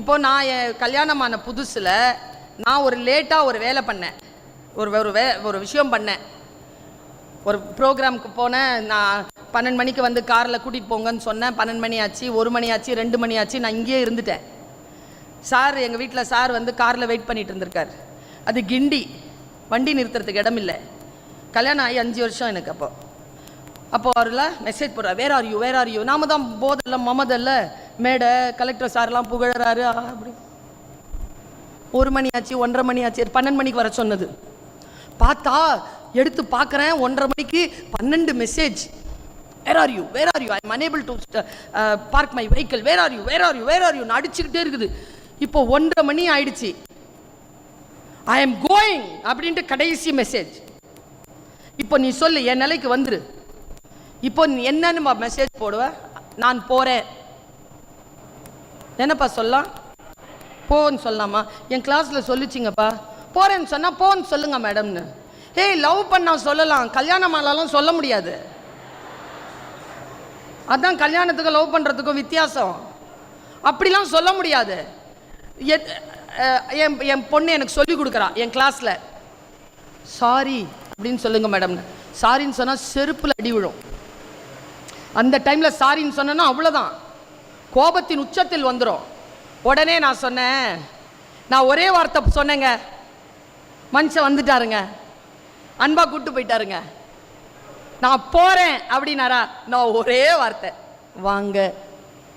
இப்போ நான் என் கல்யாணமான புதுசில் நான் ஒரு லேட்டாக ஒரு வேலை பண்ணேன். ஒரு ஒரு வே ஒரு விஷயம் பண்ணேன். ஒரு ப்ரோக்ராமுக்கு போனேன். நான் பன்னெண்டு மணிக்கு வந்து காரில் கூட்டிகிட்டு போங்கன்னு சொன்னேன். பன்னெண்டு மணி ஆச்சு ஒரு மணி ஆச்சு ரெண்டு மணி ஆச்சு. நான் இங்கேயே இருந்துட்டேன். சார் எங்கள் வீட்டில் சார் வந்து காரில் வெயிட் பண்ணிட்டு இருந்திருக்கார். அது கிண்டி. வண்டி நிறுத்துறதுக்கு இடம் இல்லை. கல்யாணம் ஆகி அஞ்சு வருஷம் எனக்கு அப்போது அப்போ அவரில் மெசேஜ் போடுறார் where are you where are you நாம தான் போதல்ல மமதல்ல. மேடை கலெக்டர் சார்லாம் புகழறாரு. அப்படி. ஒரு மணி ஆச்சு ஒன்றரை மணி ஆச்சு பன்னெண்டு மணிக்கு வர சொன்னது. பார்த்தா எடுத்து பார்க்குறேன் ஒன்றரை மணிக்கு பன்னெண்டு message where are you where are you I am unable to park my vehicle where are you where are you where are you அடிச்சுக்கிட்டே இருக்குது. இப்போ ஒன்றரை மணி ஆயிடுச்சு. ஐ எம் கோயிங் அப்படின்ட்டு கடைசி மெசேஜ் இப்போ நீ சொல்லு என் நிலைக்கு வந்துரு. இப்போ நீ என்னன்னு மெசேஜ் போடுவ? நான் போகிறேன் என்னப்பா சொல்லலாம்? போன்னு சொல்லலாமா என் கிளாஸில் சொல்லிச்சிங்கப்பா. போறேன்னு சொன்னால் போன்னு சொல்லுங்க மேடம்னு. ஏய் லவ் பண்ணா சொல்லலாம். கல்யாணம் ஆனாலும் சொல்ல முடியாது. அதான் கல்யாணத்துக்கும் லவ் பண்ணுறதுக்கும் வித்தியாசம். அப்படிலாம் சொல்ல முடியாது. எத்- என் என் பொண்ணு எனக்கு சொல்லி கொடுக்குறா என் கிளாஸில் சாரி அப்படின்னு சொல்லுங்க மேடம்னு. சாரின்னு சொன்னால் செருப்பில் அடி விழும். அந்த டைமில் சாரின்னு சொன்னேன்னா அவ்வளோதான் கோபத்தின் உச்சத்தில் வந்துடும் உடனே நான் சொன்னேன் நான் ஒரே வார்த்தை சொன்னேங்க. மனுஷன் வந்துட்டாருங்க. அன்பாக கூப்பிட்டு போயிட்டாருங்க. நான் போகிறேன் அப்படின்னாரா? நான் ஒரே வார்த்தை. வாங்க.